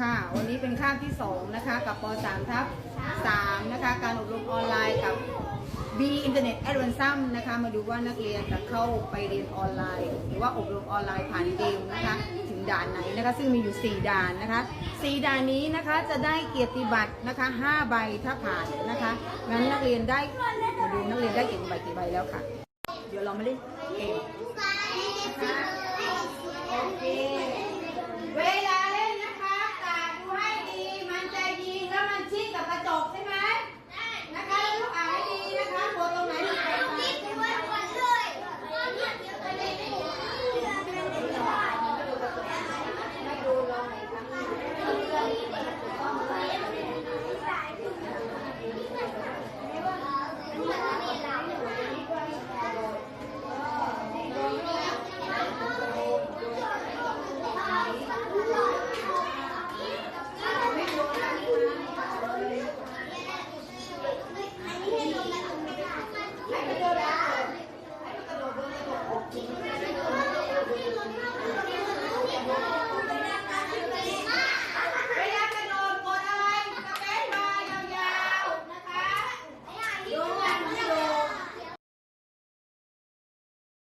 ค่ะ วันนี้เป็นคาบที่ 2 นะคะ กับป .3 ทับ3นะคะ การอบรมออนไลน์กับ B Internet Advanced นะคะ มาดูว่านักเรียนจะเข้าไปเรียนออนไลน์ หรือว่าอบรมออนไลน์ผ่านเกมนะคะ ถึงด่านไหนนะคะ ซึ่งมีอยู่ 4 ด่านนะคะ 4 ด่านนี้นะคะจะได้เกียรติบัตรนะคะ5ใบถ้าผ่านนะคะงั้นนักเรียนได้มาดูนักเรียนได้เกียรติบัตรกี่ใบแล้วค่ะ เดี๋ยวเรามาเล่นเกม